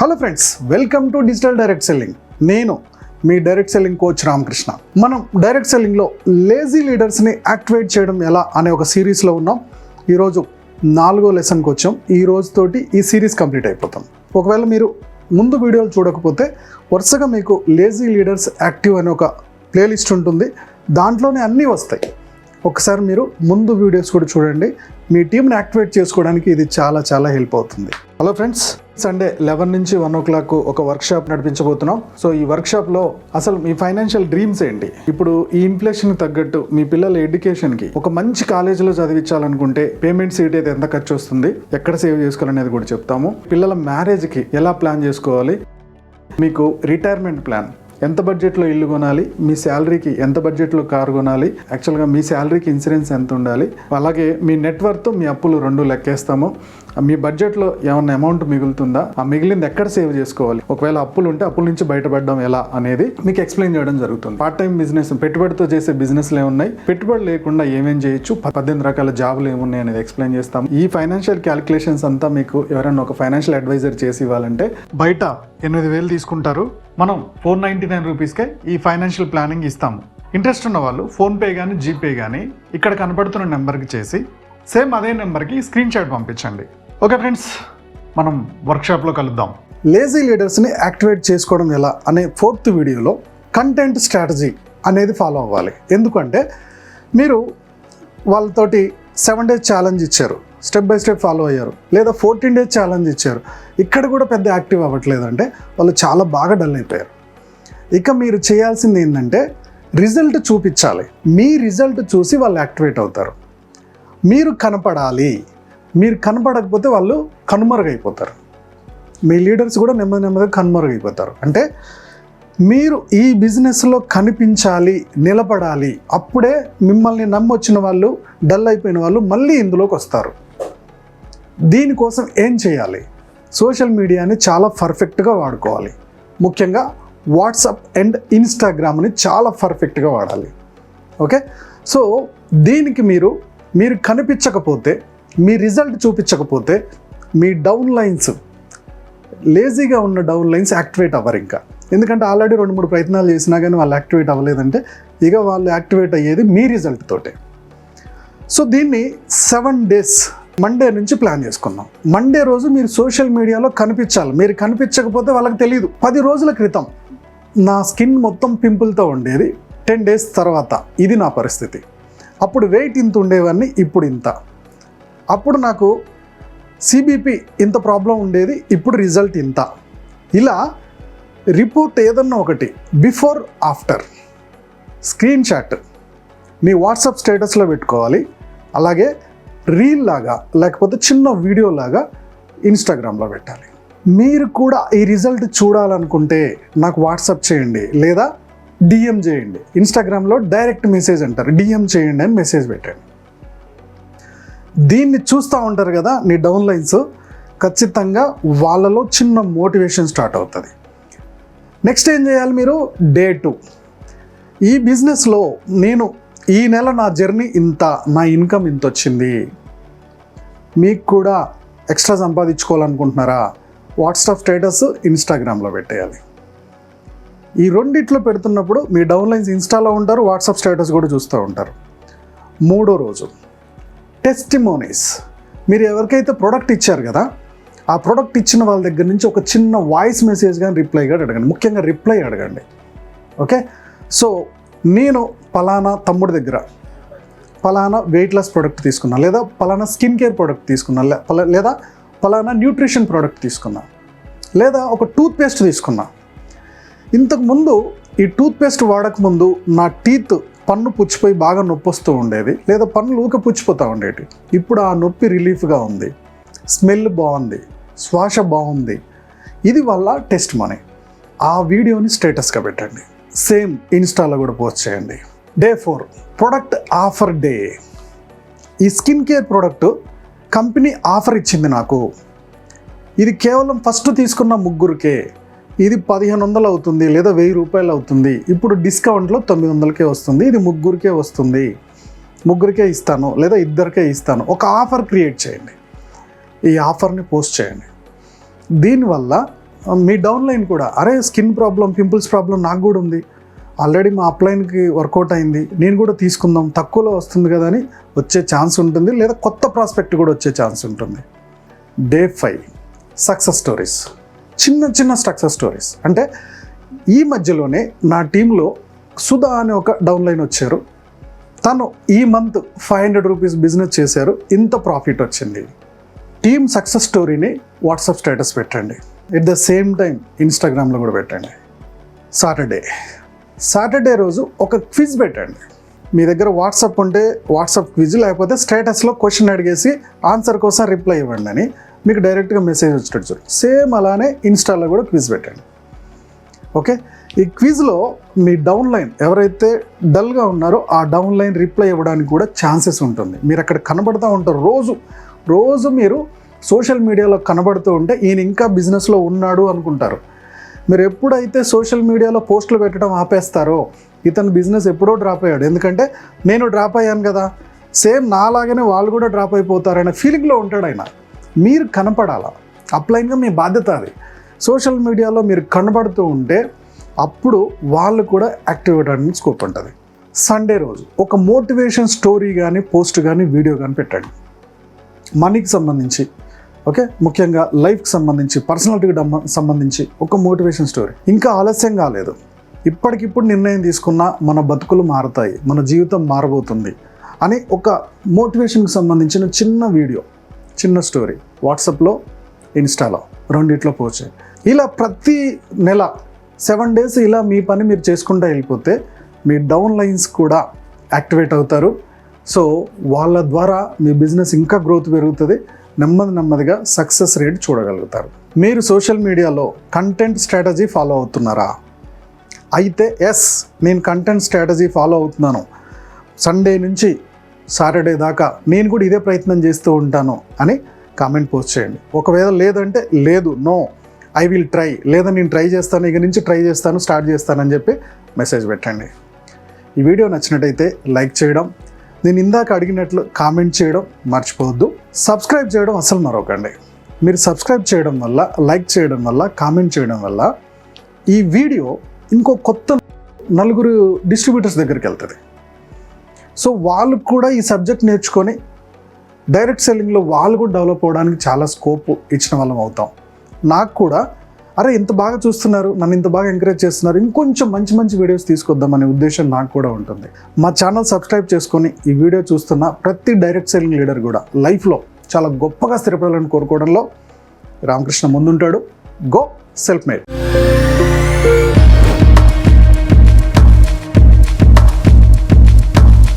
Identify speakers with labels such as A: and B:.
A: Hello friends welcome to digital direct selling నేను మీ direct selling coach Ramakrishna మనం direct సెల్లింగ్లో లేజీ లీడర్స్ని యాక్టివేట్ చేయడం ఎలా అనే ఒక సిరీస్లో ఉన్నాం. ఈరోజు నాలుగో లెసన్కి వచ్చాం. ఈ రోజుతోటి ఈ సిరీస్ కంప్లీట్ అయిపోతాం. ఒకవేళ మీరు ముందు వీడియోలు చూడకపోతే వరుసగా మీకు లేజీ లీడర్స్ యాక్టివ్ అనే ఒక ప్లేలిస్ట్ ఉంటుంది. దాంట్లోనే అన్నీ వస్తాయి. ఒకసారి మీరు ముందు వీడియోస్ కూడా చూడండి. మీ టీంని యాక్టివేట్ చేసుకోవడానికి ఇది చాలా చాలా హెల్ప్ అవుతుంది. హలో ఫ్రెండ్స్ సండే లెవెన్ నుంచి వన్ ఓ క్లాక్ ఒక వర్క్షాప్ నడిపించబోతున్నాం. సో ఈ వర్క్షాప్లో అసలు మీ ఫైనాన్షియల్ డ్రీమ్స్ ఏంటి? ఇప్పుడు ఈ ఇన్ఫ్లేషన్ తగ్గట్టు మీ పిల్లల ఎడ్యుకేషన్కి ఒక మంచి కాలేజీలో చదివించాలనుకుంటే పేమెంట్ సీట్ అయితే ఎంత ఖర్చు వస్తుంది? ఎక్కడ సేవ్ చేసుకోవాలనేది కూడా చెప్తాము. పిల్లల మ్యారేజ్కి ఎలా ప్లాన్ చేసుకోవాలి? మీకు రిటైర్మెంట్ ప్లాన్ ఎంత బడ్జెట్లో ఇల్లు కొనాలి? మీ శాలరీకి ఎంత బడ్జెట్లో కారు కొనాలి? యాక్చువల్గా మీ శాలరీకి ఇన్సూరెన్స్ ఎంత ఉండాలి? అలాగే మీ నెట్వర్క్తో మీ అప్పులు రెండు లెక్కేస్తాము. మీ బడ్జెట్లో ఏమన్నా అమౌంట్ మిగులుతుందా? ఆ మిగిలింది ఎక్కడ సేవ్ చేసుకోవాలి? ఒకవేళ అప్పులు ఉంటే అప్పుల నుంచి బయటపడడం ఎలా అనేది మీకు ఎక్స్ప్లెయిన్ చేయడం జరుగుతుంది. పార్ట్ టైం బిజినెస్ పెట్టుబడితో చేసే బిజినెస్లు ఏమున్నాయి పెట్టుబడి లేకుండా ఏమేం చేయొచ్చు? పద్దెనిమిది రకాల జాబులు ఏమున్నాయి అనేది ఎక్స్ప్లెయిన్ చేస్తాం. ఈ ఫైనాన్షియల్ క్యాలిక్యులేషన్స్ అంతా మీకు ఎవరైనా ఒక ఫైనాన్షియల్ అడ్వైజర్ చేసి ఇవ్వాలంటే బయట ఎనిమిది వేలు తీసుకుంటారు. మనం ఫోర్ నైంటీ నైన్ రూపీస్కే ఈ ఫైనాన్షియల్ ప్లానింగ్ ఇస్తాము. ఇంట్రెస్ట్ ఉన్న వాళ్ళు ఫోన్పే కానీ జీపే కానీ ఇక్కడ కనపడుతున్న నెంబర్కి చేసి సేమ్ అదే నెంబర్కి స్క్రీన్ షాట్ పంపించండి. ఓకే ఫ్రెండ్స్ మనం వర్క్షాప్లో కలుద్దాం. లేజీ లీడర్స్ని యాక్టివేట్ చేసుకోవడం ఎలా అనే ఫోర్త్ వీడియోలో కంటెంట్ స్ట్రాటజీ అనేది ఫాలో అవ్వాలి. ఎందుకంటే మీరు వాళ్ళతోటి సెవెన్ డేస్ ఛాలెంజ్ ఇచ్చారు స్టెప్ బై స్టెప్ ఫాలో అయ్యారు లేదా ఫోర్టీన్ డేస్ ఛాలెంజ్ ఇచ్చారు. ఇక్కడ కూడా పెద్ద యాక్టివ్ అవ్వట్లేదు అంటే వాళ్ళు చాలా బాగా డల్ అయిపోయారు. ఇక మీరు చేయాల్సింది ఏంటంటే రిజల్ట్ చూపించాలి. మీ రిజల్ట్ చూసి వాళ్ళు యాక్టివేట్ అవుతారు. మీరు కనపడాలి. మీరు కనపడకపోతే వాళ్ళు కనుమరుగైపోతారు. మీ లీడర్స్ కూడా నెమ్మది నెమ్మదిగా కనుమరుగైపోతారు. అంటే మీరు ఈ బిజినెస్లో కనిపించాలి నిలబడాలి అప్పుడే మిమ్మల్ని నమ్మొచ్చిన వాళ్ళు డల్ అయిపోయిన వాళ్ళు మళ్ళీ ఇందులోకి వస్తారు. దీనికోసం ఏం చేయాలి? సోషల్ మీడియాని చాలా పర్ఫెక్ట్గా వాడుకోవాలి. ముఖ్యంగా వాట్సాప్ అండ్ ఇన్స్టాగ్రామ్ని చాలా పర్ఫెక్ట్గా వాడాలి. ఓకే? సో దీనికి మీరు మీరు కనిపించకపోతే మీ రిజల్ట్ చూపించకపోతే మీ డౌన్ లైన్స్ లేజీగా ఉన్న డౌన్ లైన్స్ యాక్టివేట్ అవ్వరు ఇంకా. ఎందుకంటే ఆల్రెడీ రెండు మూడు ప్రయత్నాలు చేసినా కానీ వాళ్ళు యాక్టివేట్ అవ్వలేదంటే ఇక వాళ్ళు యాక్టివేట్ అయ్యేది మీ రిజల్ట్ తోటే. సో దీన్ని సెవెన్ డేస్ మండే నుంచి ప్లాన్ చేసుకున్నాం. మండే రోజు మీరు సోషల్ మీడియాలో కనిపించాలి. మీరు కనిపించకపోతే వాళ్ళకి తెలియదు పది రోజుల క్రితం నా స్కిన్ మొత్తం పింపుల్తో ఉండేది. టెన్ డేస్ తర్వాత ఇది నా పరిస్థితి. అప్పుడు వెయిట్ ఇంత ఉండేవన్నీ ఇప్పుడు ఇంత. అప్పుడు నాకు సిబిపి ఇంత ప్రాబ్లం ఉండేది ఇప్పుడు రిజల్ట్ ఇంత. ఇలా రిపోర్ట్ ఏదన్నా ఒకటి బిఫోర్ ఆఫ్టర్ స్క్రీన్ షాట్ మీ వాట్సాప్ స్టేటస్లో పెట్టుకోవాలి. అలాగే రీల్ లాగా లేకపోతే చిన్న వీడియో లాగా ఇన్స్టాగ్రామ్లో పెట్టాలి. మీరు కూడా ఈ రిజల్ట్ చూడాలనుకుంటే నాకు వాట్సాప్ చేయండి లేదా డిఎం చేయండి. ఇన్స్టాగ్రామ్లో డైరెక్ట్ మెసేజ్ అంటారు. డిఎం చేయండి అని మెసేజ్ పెట్టండి. దీన్ని చూస్తూ ఉంటారు కదా నీ డౌన్ లైన్స్. ఖచ్చితంగా వాళ్ళలో చిన్న మోటివేషన్ స్టార్ట్ అవుతుంది. నెక్స్ట్ ఏం చేయాలి మీరు? డే టూ ఈ బిజినెస్లో నేను ఈ నెల నా జర్నీ ఇంత నా ఇన్కమ్ ఇంత వచ్చింది. మీకు కూడా ఎక్స్ట్రా సంపాదించుకోవాలనుకుంటున్నారా? వాట్సాప్ స్టేటస్ ఇన్స్టాగ్రామ్లో పెట్టేయాలి. ఈ రెండిట్లో పెడుతున్నప్పుడు మీ డౌన్ లైన్స్ ఇన్స్టాలో ఉంటారు వాట్సాప్ స్టేటస్ కూడా చూస్తూ ఉంటారు. మూడో రోజు. టెస్టిమోనీస్ మీరు ఎవరికైతే ప్రోడక్ట్ ఇచ్చారు కదా ఆ ప్రోడక్ట్ ఇచ్చిన వాళ్ళ దగ్గర నుంచి ఒక చిన్న వాయిస్ మెసేజ్ కానీ రిప్లై కానీ అడగండి. ముఖ్యంగా రిప్లై అడగండి. ఓకే సో నేను పలానా తమ్ముడి దగ్గర పలానా వెయిట్ లాస్ ప్రోడక్ట్ తీసుకున్నా లేదా పలానా స్కిన్ కేర్ ప్రోడక్ట్ తీసుకున్నా పలా- లేదా పలానా న్యూట్రిషన్ ప్రోడక్ట్ తీసుకున్నా లేదా ఒక టూత్పేస్ట్ తీసుకున్నా. ఇంతకుముందు ఈ టూత్పేస్ట్ వాడకముందు నా టీత్ పన్ను పుచ్చిపోయి బాగా నొప్పి వస్తూ ఉండేది. లేదా పన్నులు ఊక పుచ్చిపోతూ ఉండేవి ఇప్పుడు ఆ నొప్పి రిలీఫ్గా ఉంది. స్మెల్ బాగుంది. శ్వాస బాగుంది. ఇది వల్ల టెస్ట్ మనీ ఆ వీడియోని స్టేటస్గా పెట్టండి. సేమ్ ఇన్స్టాలో కూడా పోస్ట్ చేయండి. Day four product offer day ఈ skin care product company offer ఇచ్చింది నాకు. ఇది కేవలం ఫస్ట్ తీసుకున్న ముగ్గురికే. ఇది పదిహేను వందలు అవుతుంది లేదా వెయ్యి రూపాయలు అవుతుంది ఇప్పుడు డిస్కౌంట్లో తొమ్మిది వందలకే వస్తుంది. ఇది ముగ్గురికే వస్తుంది. ముగ్గురికే ఇస్తాను లేదా ఇద్దరికే ఇస్తాను. ఒక ఆఫర్ క్రియేట్ చేయండి. ఈ ఆఫర్ని పోస్ట్ చేయండి. దీనివల్ల మీ డౌన్లైన్ కూడా అరే స్కిన్ ప్రాబ్లం పింపుల్స్ ప్రాబ్లం నాకు కూడా ఉంది. ఆల్రెడీ మా అప్లైన్కి వర్కౌట్ అయింది. నేను కూడా తీసుకుందాం. తక్కువలో వస్తుంది కదా అని వచ్చే ఛాన్స్ ఉంటుంది. లేదా కొత్త ప్రాస్పెక్ట్ కూడా వచ్చే ఛాన్స్ ఉంటుంది. Day five. Success stories. చిన్న చిన్న సక్సెస్ స్టోరీస్. అంటే ఈ మధ్యలోనే నా టీంలో సుధా అనే ఒక డౌన్లైన్ వచ్చారు. తను ఈ month five hundred rupees business చేశారు. ఇంత ప్రాఫిట్ వచ్చింది. టీమ్ సక్సెస్ స్టోరీని వాట్సాప్ స్టేటస్ పెట్టండి. ఎట్ ద సేమ్ టైం ఇన్స్టాగ్రామ్లో కూడా పెట్టండి. సాటర్డే సాటర్డే రోజు ఒక క్విజ్ పెట్టండి. మీ దగ్గర వాట్సాప్ ఉంటే వాట్సాప్ క్విజ్ లేకపోతే స్టేటస్లో క్వశ్చన్ అడిగేసి ఆన్సర్ కోసం రిప్లై ఇవ్వండి అని మీకు డైరెక్ట్గా మెసేజ్ వచ్చేటట్టు చూడండి సేమ్ అలానే ఇన్స్టాలో కూడా క్విజ్ పెట్టండి. ఓకే ఈ క్విజ్లో మీ డౌన్ లైన్ ఎవరైతే డల్గా ఉన్నారో ఆ డౌన్ లైన్ రిప్లై ఇవ్వడానికి కూడా ఛాన్సెస్ ఉంటుంది. మీరు అక్కడ కనబడుతూ ఉంటారు రోజు. రోజు మీరు సోషల్ మీడియాలో కనబడుతూ ఉంటే ఈయన ఇంకా బిజినెస్లో ఉన్నాడు అనుకుంటారు. మీరు ఎప్పుడైతే సోషల్ మీడియాలో పోస్టులు పెట్టడం ఆపేస్తారో ఇతను బిజినెస్ ఎప్పుడో డ్రాప్ అయ్యాడు. ఎందుకంటే నేను డ్రాప్ అయ్యాను కదా. సేమ్ నాలాగనే వాళ్ళు కూడా డ్రాప్ అయిపోతారనే ఫీలింగ్లో ఉంటాడు ఆయన. మీరు కనపడాలా? అప్లైన్గా మీ బాధ్యత అది. సోషల్ మీడియాలో మీరు కనబడుతూ ఉంటే అప్పుడు వాళ్ళు కూడా యాక్టివ్ అవ్వడానికి స్కోప్ ఉంటుంది సండే రోజు ఒక మోటివేషన్ స్టోరీ కానీ పోస్ట్ కానీ వీడియో కానీ పెట్టండి. మనీకి సంబంధించి ఓకే? ముఖ్యంగా లైఫ్కి సంబంధించి పర్సనాలిటీకి డమ్మ- సంబంధించి ఒక మోటివేషన్ స్టోరీ. ఇంకా ఆలస్యం కాలేదు. ఇప్పటికిప్పుడు నిర్ణయం తీసుకున్న మన బతుకులు మారుతాయి మన జీవితం మారబోతుంది అని ఒక మోటివేషన్కి సంబంధించిన చిన్న వీడియో. చిన్న స్టోరీ. వాట్సాప్లో ఇన్స్టాలో రెండిట్లో పోస్ట్ ఇలా ప్రతి నెల సెవెన్ డేస్ ఇలా మీ పని మీరు చేసుకుంటూ వెళ్ళిపోతే మీ డౌన్ లైన్స్ కూడా యాక్టివేట్ అవుతారు. సో వాళ్ళ ద్వారా మీ బిజినెస్ ఇంకా గ్రోత్ పెరుగుతుంది. నెమ్మది నెమ్మదిగా సక్సెస్ రేట్ చూడగలుగుతారు. మీరు సోషల్ మీడియాలో కంటెంట్ స్ట్రాటజీ ఫాలో అవుతున్నారా? అయితే ఎస్ నేను కంటెంట్ స్ట్రాటజీ ఫాలో అవుతున్నాను. సండే నుంచి సాటర్డే దాకా నేను కూడా ఇదే ప్రయత్నం చేస్తూ ఉంటాను అని కామెంట్ పోస్ట్ చేయండి. ఒకవేళ లేదంటే లేదు నో ఐ విల్ ట్రై. లేదా నేను ట్రై చేస్తాను ఇక నుంచి ట్రై చేస్తాను స్టార్ట్ చేస్తానని చెప్పి మెసేజ్ పెట్టండి. ఈ వీడియో నచ్చినట్టయితే లైక్ చేయడం నేను ఇందాక అడిగినట్లు కామెంట్ చేయడం మర్చిపోవద్దు. సబ్స్క్రైబ్ చేయడం అసలు మరొకండి మీరు సబ్స్క్రైబ్ చేయడం వల్ల లైక్ చేయడం వల్ల కామెంట్ చేయడం వల్ల ఈ వీడియో ఇంకో కొత్త నలుగురు డిస్ట్రిబ్యూటర్స్ దగ్గరికి వెళ్తుంది. సో వాళ్ళు కూడా ఈ సబ్జెక్ట్ నేర్చుకొని డైరెక్ట్ సెల్లింగ్లో వాళ్ళు కూడా డెవలప్ అవ్వడానికి చాలా స్కోప్ ఇచ్చిన వాళ్ళం అవుతాం. నాకు కూడా అరే ఇంత బాగా చూస్తున్నారు నన్ను ఇంత బాగా ఎంకరేజ్ చేస్తున్నారు ఇంకొంచెం మంచి మంచి వీడియోస్ తీసుకొద్దామనే ఉద్దేశం నాకు కూడా ఉంటుంది. మా ఛానల్ సబ్స్క్రైబ్ చేసుకొని ఈ వీడియో చూస్తున్న ప్రతి డైరెక్ట్ సెల్లింగ్ లీడర్ కూడా లైఫ్లో చాలా గొప్పగా స్థిరపడాలని కోరుకోవడంలో రామకృష్ణ ముందుంటాడు. Go self made.